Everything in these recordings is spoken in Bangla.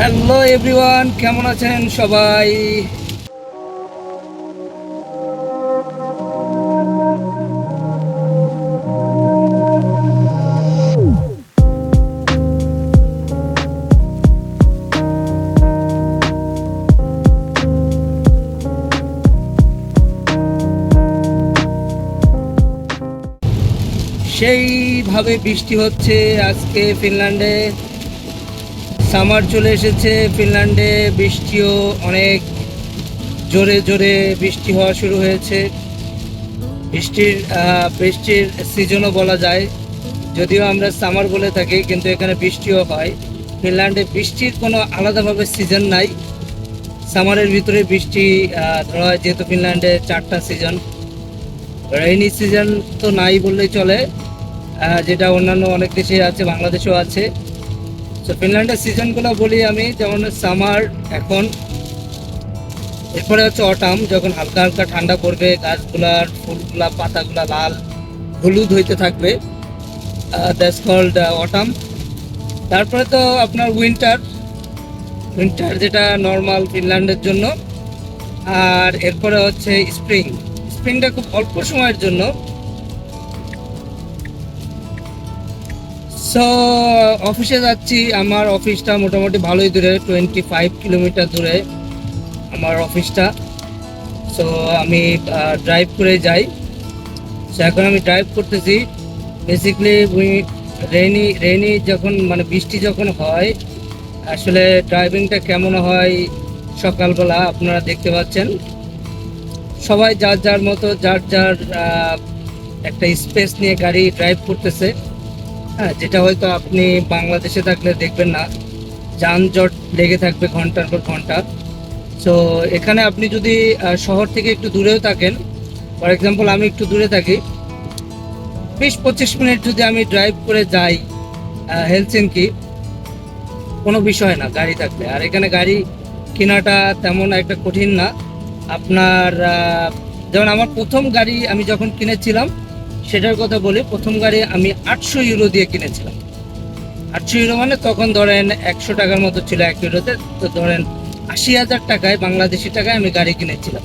হ্যালো এভরিওয়ান কেমন আছেন সবাই? সেইভাবে বৃষ্টি হচ্ছে আজকে ফিনল্যান্ডে। সামার চলে এসেছে, ফিনল্যান্ডে বৃষ্টিও অনেক জোরে জোরে বৃষ্টি হওয়া শুরু হয়েছে। বৃষ্টির বৃষ্টির সিজনও বলা যায়। যদিও আমরা সামার বলে থাকি, কিন্তু এখানে বৃষ্টিও হয়। ফিনল্যান্ডে বৃষ্টির কোনো আলাদাভাবে সিজন নাই। সামারের ভিতরে বৃষ্টি ধরা হয় যেহেতু ফিনল্যান্ডে চারটা সিজন। রেইনি সিজন তো নাই বললেই চলে। যেটা অন্যান্য অনেক দেশে আছে, বাংলাদেশেও আছে। তো ফিনল্যান্ডের সিজনগুলো বলি আমি, যেমন সামার এখন। এরপরে হচ্ছে অটাম যখন হালকা হালকা ঠান্ডা পড়বে গাছগুলার ফুলগুলা, পাতাগুলা লাল, হলুদ হইতে থাকবে। দ্যাটস কল্ড অটাম তারপরে তো আপনার উইন্টার উইন্টার যেটা নর্মাল ফিনল্যান্ডের জন্য। আর এরপরে হচ্ছে স্প্রিং স্প্রিংটা খুব অল্প সময়ের জন্য। সো অফিসে যাচ্ছি। আমার অফিসটা মোটামুটি ভালোই দূরে টোয়েন্টি ফাইভ কিলোমিটার দূরে আমার অফিসটা সো আমি ড্রাইভ করে যাই। সো এখন আমি ড্রাইভ করতেছি। বেসিকলি রেনি রেনি যখন মানে বৃষ্টি যখন হয়, আসলে ড্রাইভিংটা কেমন হয় সকালবেলা আপনারা দেখতে পাচ্ছেন। সবাই যার যার মতো, যার যার একটা স্পেস নিয়ে গাড়ি ড্রাইভ করতেছে। হ্যাঁ যেটা হয়তো আপনি বাংলাদেশে থাকলে দেখবেন না। যানজট লেগে থাকবে ঘণ্টার পর ঘণ্টা। সো এখানে আপনি যদি শহর থেকে একটু দূরেও থাকেন ফর এক্সাম্পল আমি একটু দূরে থাকি, বিশ পঁচিশ মিনিট যদি আমি ড্রাইভ করে যাই হেলসিনকি কোনো বিষয় না, গাড়ি থাকলে। আর এখানে গাড়ি কেনাটা তেমন একটা কঠিন না। আপনার যেমন আমার প্রথম গাড়ি আমি যখন কিনেছিলাম সেটার কথা বলি প্রথম গাড়ি আমি আটশো ইউরো দিয়ে কিনেছিলাম। আটশো ইউরো মানে তখন ধরেন একশো টাকার মতো ছিল এক ইউরোতে, তো ধরেন আশি হাজার টাকায়, বাংলাদেশি টাকায় আমি গাড়ি কিনেছিলাম।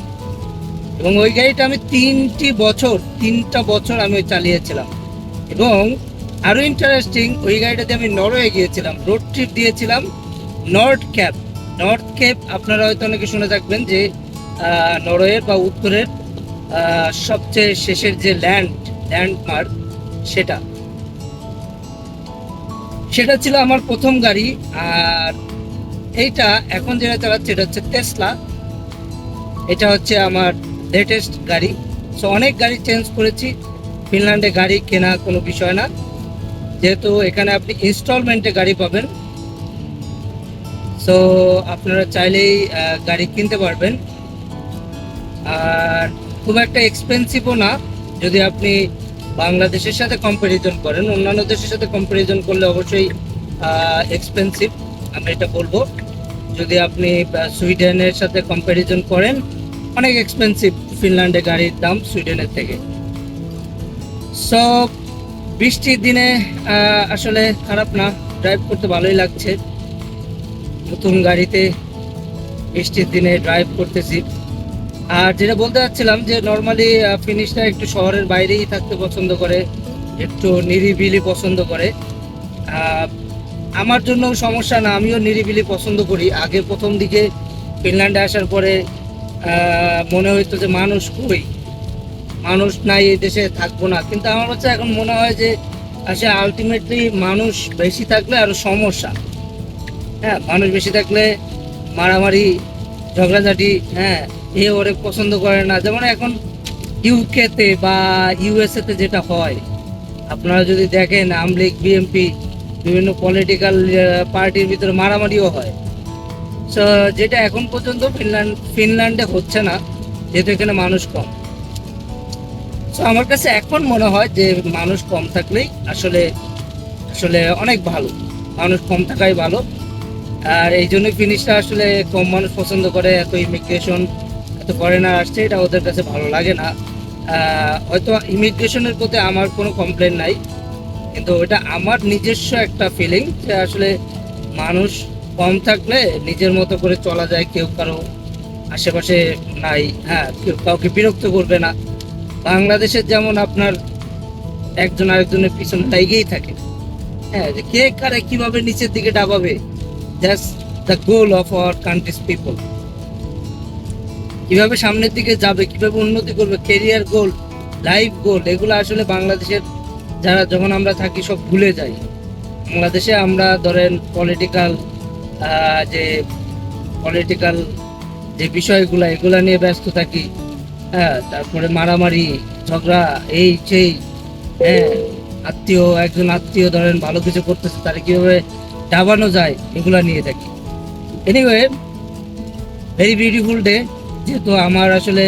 এবং ওই গাড়িটা আমি তিনটি বছর, তিনটা বছর আমি চালিয়েছিলাম। এবং আরও ইন্টারেস্টিং ওই গাড়িটাতে আমি নরওয়ে গিয়েছিলাম রোড ট্রিপ দিয়েছিলাম নর্থ ক্যাপ নর্থ ক্যাপ আপনারা হয়তো অনেকে শুনে থাকবেন যে নরওয়ের বা উত্তরের সবচেয়ে শেষের যে ল্যান্ড ল্যান্ডমার্ক সেটা। সেটা ছিল আমার প্রথম গাড়ি, আর এইটা এখন যেটা চালাচ্ছে, এটা হচ্ছে টেসলা এটা হচ্ছে আমার লেটেস্ট গাড়ি। সো অনেক গাড়ি চেঞ্জ করেছি। ফিনল্যান্ডে গাড়ি কেনা কোনো বিষয় না। যেহেতু এখানে আপনি ইনস্টলমেন্টে গাড়ি পাবেন। সো আপনারা চাইলেই গাড়ি কিনতে পারবেন। আর খুব একটা এক্সপেন্সিভও না। যদি আপনি বাংলাদেশের সাথে কম্পারিজন করেন, অন্যান্য দেশের সাথে কম্পারিজন করলে অবশ্যই এক্সপেন্সিভ আমি এটা বলব। যদি আপনি সুইডেনের সাথে কম্পারিজন করেন, অনেক এক্সপেন্সিভ ফিনল্যান্ডে গাড়ির দাম সুইডেনের থেকে। সো বৃষ্টির দিনে আসলে খারাপ না ড্রাইভ করতে ভালোই লাগছে। নতুন গাড়িতে বৃষ্টির দিনে ড্রাইভ করতেছি। আর যেটা বলতে চাচ্ছিলাম যে নর্মালি ফিনিশটা একটু শহরের বাইরেই থাকতে পছন্দ করে, একটু নিরিবিলি পছন্দ করে। আমার জন্য সমস্যা না, আমিও নিরিবিলি পছন্দ করি। আগে প্রথম দিকে ফিনল্যান্ডে আসার পরে মনে হইতো যে মানুষ কই? মানুষ নাই এই দেশে, থাকব না। কিন্তু আমার হচ্ছে এখন মনে হয় যে আসলে আলটিমেটলি মানুষ বেশি থাকলে আরও সমস্যা। হ্যাঁ মানুষ বেশি থাকলে মারামারি, ঝগড়াঝাটি হ্যাঁ এ ওরে পছন্দ করে না। যেমন এখন ইউকেতে বা ইউএসএ তে যেটা হয়, আপনারা যদি দেখেন আমলিগ বিএমপি বিভিন্ন পলিটিক্যাল পার্টির ভিতরে মারামারিও হয়। সো যেটা এখন পর্যন্ত ফিনল্যান্ড ফিনল্যান্ডে হচ্ছে না, যেহেতু এখানে মানুষ কম। সো আমার কাছে এখন মনে হয় যে মানুষ কম থাকলেই আসলে আসলে অনেক ভালো। মানুষ কম থাকাই ভালো। আর এই জন্য ফিনিশটা আসলে কম মানুষ পছন্দ করে, এত ইমিগ্রেশন এত ফরেনার আসছে, এটা ওদের কাছে ভালো লাগে না। হয়তো ইমিগ্রেশনের প্রতি আমার কোনো কমপ্লেন নাই, কিন্তু ওটা আমার নিজস্ব একটা ফিলিং যে আসলে মানুষ কম থাকলে নিজের মতো করে চলা যায়, কেউ কারও আশেপাশে নাই হ্যাঁ কেউ কাউকে বিরক্ত করবে না। বাংলাদেশের যেমন আপনার একজন আরেকজনের পিছনে লাইগেই থাকে। হ্যাঁ যে কে কারে কীভাবে নিচের দিকে ডাবাবে? That's the goal of our countries people কীভাবে সামনের দিকে যাবে, কীভাবে উন্নতি করবে কেরিয়ার গোল লাইফ গোল এগুলো আসলে বাংলাদেশের যারা, যখন আমরা থাকি, সব ভুলে যাই। বাংলাদেশে আমরা ধরেন পলিটিক্যাল যে পলিটিক্যাল যে বিষয়গুলো, এগুলা নিয়ে ব্যস্ত থাকি। হ্যাঁ তারপরে মারামারি, ঝগড়া, এই সেই হ্যাঁ আত্মীয়, একজন আত্মীয় ধরেন ভালো কিছু করতেছে, তারা কীভাবে ডাবানো যায়, এগুলা নিয়ে থাকি। এনিওয়ে ভেরি বিউটিফুল ডে যেহেতু আমার আসলে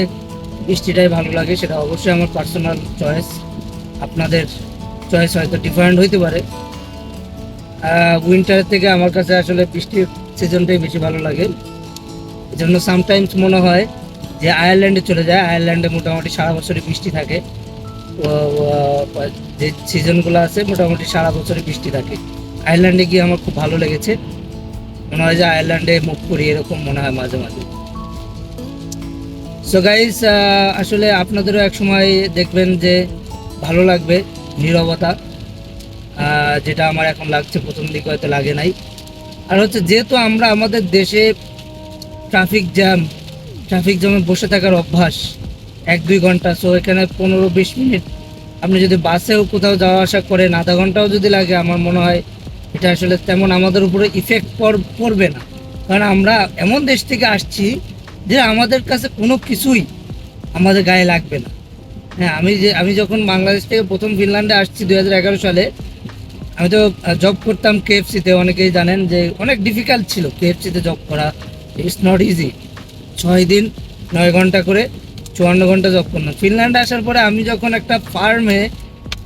বৃষ্টিটাই ভালো লাগে, সেটা অবশ্যই আমার পার্সোনাল চয়েস আপনাদের চয়েস হয়তো ডিফারেন্ট হইতে পারে। উইন্টার থেকে আমার কাছে আসলে বৃষ্টির সিজনটাই বেশি ভালো লাগে। এই জন্য সামটাইমস মনে হয় যে আয়ারল্যান্ডে চলে যায়। আয়ারল্যান্ডে মোটামুটি সারা বছরই বৃষ্টি থাকে। যে সিজনগুলো আছে, মোটামুটি সারা বছরই বৃষ্টি থাকে। আয়ারল্যান্ডে গিয়ে আমার খুব ভালো লেগেছে। মনে হয় যে আয়ারল্যান্ডে মুখ করি এরকম মনে হয় মাঝে মাঝে। সো গাইস আসলে আপনাদেরও এক সময় দেখবেন যে ভালো লাগবে, নীরবতা যেটা আমার এখন লাগছে, প্রথম দিকে হয়তো লাগে নাই। আর হচ্ছে যেহেতু আমরা আমাদের দেশে ট্রাফিক জ্যাম ট্রাফিক জ্যামে বসে থাকার অভ্যাস, এক দুই ঘণ্টা সো এখানে পনেরো বিশ মিনিট, আপনি যদি বাসেও কোথাও যাওয়া আসা করেন, আধা ঘন্টাও যদি লাগে, আমার মনে হয় এটা আসলে তেমন আমাদের উপরে ইফেক্ট পড়বে না। কারণ আমরা এমন দেশ থেকে আসছি যে আমাদের কাছে কোনো কিছুই আমাদের গায়ে লাগবে না। হ্যাঁ আমি যে, আমি যখন বাংলাদেশ থেকে প্রথম ফিনল্যান্ডে আসছি দু হাজার এগারো সালে, আমি তো জব করতাম কেএফসিতে অনেকেই জানেন যে অনেক ডিফিকাল্ট ছিল কেএফসিতে জব করা। ইটস নট ইজি ছয় দিন, নয় ঘণ্টা করে চুয়ান্ন ঘণ্টা জব করলাম। ফিনল্যান্ডে আসার পরে আমি যখন একটা ফার্মে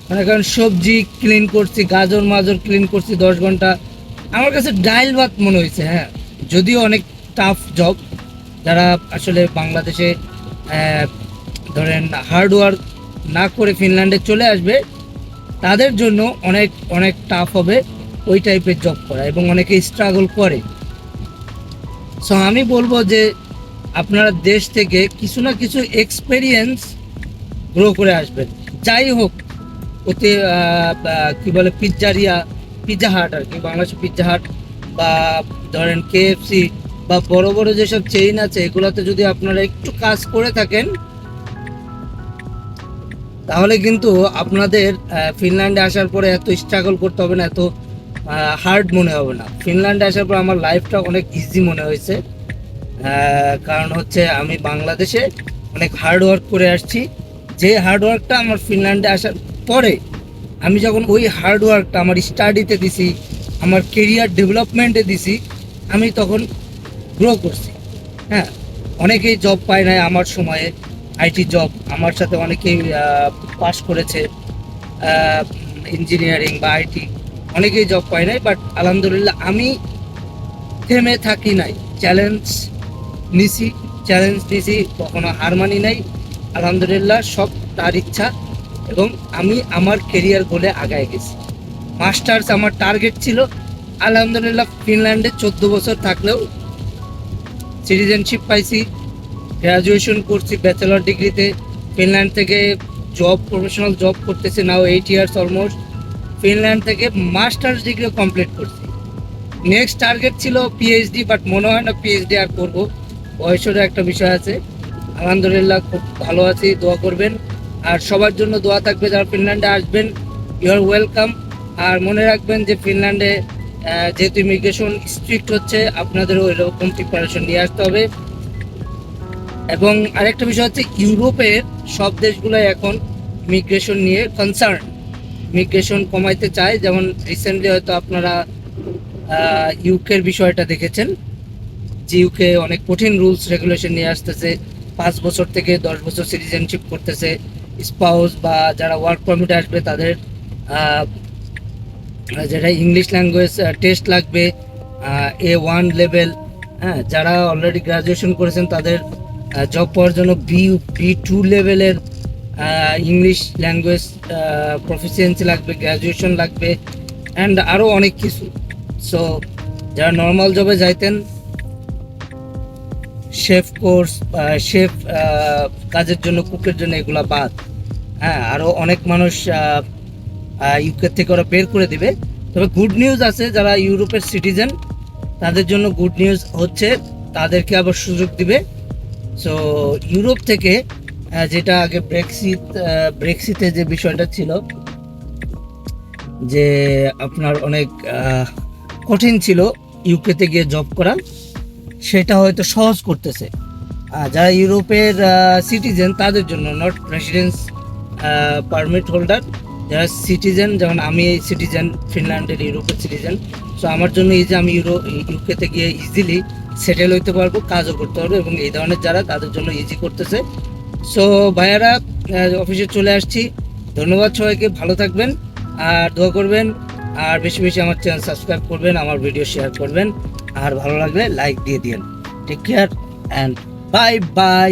মনে করেন সবজি ক্লিন করছি, গাজর, মাজর ক্লিন করছি দশ ঘণ্টা, আমার কাছে ডাইল ভাত মনে হয়েছে হ্যাঁ। যদিও অনেক টাফ জব যারা আসলে বাংলাদেশে ধরেন হার্ড ওয়ার্ক না করে ফিনল্যান্ডে চলে আসবে, তাদের জন্য অনেক অনেক টাফ হবে ওই টাইপের জব করা এবং অনেকে স্ট্রাগল করে। সো আমি বলব যে আপনারা দেশ থেকে কিছু না কিছু এক্সপেরিয়েন্স গ্রো করে আসবেন। যাই হোক, ওতে কি বলে পিৎজারিয়া পিৎজা হাট আর কি, বাংলাদেশে পিৎজা হাট বা, ধরেন কেএফসি বা বড় বড় যেসব চেইন আছে, এগুলোতে যদি আপনারা একটু কাজ করে থাকেন, তাহলে কিন্তু আপনাদের ফিনল্যান্ডে আসার পরে এত স্ট্রাগল করতে হবে না, এত হার্ড মনে হবে না। ফিনল্যান্ডে আসার পর আমার লাইফটা অনেক ইজি মনে হয়েছে। কারণ হচ্ছে আমি বাংলাদেশে অনেক হার্ড ওয়ার্ক করে আসছি। যে হার্ড ওয়ার্কটা আমার ফিনল্যান্ডে আসার পরে, আমি যখন ওই হার্ড ওয়ার্কটা আমার স্টাডিতে দিছি, আমার কেরিয়ার ডেভেলপমেন্টে দিছি, আমি তখন গ্রো করছি। হ্যাঁ অনেকেই জব পায় নাই আমার সময়ে আইটি জব আমার সাথে অনেকেই পাস করেছে ইঞ্জিনিয়ারিং বা আইটি অনেকেই জব পায় নাই বাট আলহামদুলিল্লাহ আমি থেমে থাকি নাই। চ্যালেঞ্জ নিছি চ্যালেঞ্জ নিছি, কখনো হার মানি নাই। আলহামদুলিল্লাহ সব তার ইচ্ছা এবং আমি আমার কেরিয়ার গোলে আগায় গেছি। মাস্টার্স আমার টার্গেট ছিল, আলহামদুলিল্লাহ ফিনল্যান্ডে চোদ্দ বছর থাকলেও সিটিজেনশিপ পাইছি গ্রাজুয়েশন করছি ব্যাচেলর ডিগ্রিতে ফিনল্যান্ড থেকে জব প্রফেশনাল জব করতেছি now eight years almost Finland থেকে মাস্টার্স ডিগ্রিও কমপ্লিট করছি। নেক্সট টার্গেট ছিল পিএইচডি বাট মনে হয় না পিএইচডি আর করব। বয়সেরও একটা বিষয় আছে। আলহামদুলিল্লাহ খুব ভালো আছি, দোয়া করবেন। আর সবার জন্য দোয়া থাকবে, যারা ফিনল্যান্ডে আসবেন ইউ আর ওয়েলকাম আর মনে রাখবেন যে ফিনল্যান্ডে যেহেতু ইমিগ্রেশন স্ট্রিক্ট হচ্ছে, আপনাদেরও এরকম প্রিপারেশন নিয়ে আসতে হবে। এবং আরেকটা বিষয় হচ্ছে, ইউরোপের সব দেশগুলোই এখন ইমিগ্রেশন নিয়ে কনসার্ন ইমিগ্রেশন কমাইতে চায়, যেমন রিসেন্টলি হয়তো আপনারা ইউকের বিষয়টা দেখেছেন, যে ইউকে অনেক কঠিন রুলস রেগুলেশন নিয়ে আসতেছে। পাঁচ বছর থেকে দশ বছর সিটিজেনশিপ করতেছে। স্পাউস বা যারা ওয়ার্ক পারমিটে আসবে, তাদের যেটা ইংলিশ ল্যাঙ্গুয়েজ টেস্ট লাগবে এ ওয়ান লেভেল হ্যাঁ যারা অলরেডি গ্রাজুয়েশন করেছেন, তাদের জব পাওয়ার জন্য বি বি টু লেভেলের ইংলিশ ল্যাঙ্গুয়েজ প্রফিসিয়েন্সি লাগবে গ্র্যাজুয়েশন লাগবে অ্যান্ড আরও অনেক কিছু। সো যারা নর্মাল জবে যাইতেন শেফ কোর্স শেফ কাজের জন্য কুকের জন্য এগুলা বাদ। হ্যাঁ আরও অনেক মানুষ ইউকে থেকে ওরা বের করে দিবে। তবে গুড নিউজ আছে, যারা ইউরোপের সিটিজেন তাদের জন্য গুড নিউজ হচ্ছে, তাদেরকে আবার সুযোগ দিবে। সো ইউরোপ থেকে যেটা আগে ব্রেক্সিট ব্রেক্সিটে যে বিষয়টা ছিল, যে আপনার অনেক কঠিন ছিল ইউকেতে গিয়ে জব করা, সেটা হয়তো সহজ করতেছে। যারা ইউরোপের সিটিজেন তাদের জন্য নট রেসিডেন্স পারমিট হোল্ডার যারা সিটিজেন যেমন আমি এই সিটিজেন ফিনল্যান্ডের ইউরোপের সিটিজেন সো আমার জন্য এই যে আমি ইউরো ইউকেতে গিয়ে ইজিলি সেটেল হইতে পারব, কাজও করতে পারব এবং এই ধরনের যারা, তাদের জন্য ইজি করতেছে। সো ভাইয়ারা অফিসে চলে আসছি। ধন্যবাদ সবাইকে, ভালো থাকবেন, আর দোয়া করবেন, আর বেশি বেশি আমার চ্যানেল সাবস্ক্রাইব করবেন, আমার ভিডিও শেয়ার করবেন, আর ভালো লাগলে লাইক দিয়ে দিন take care and bye bye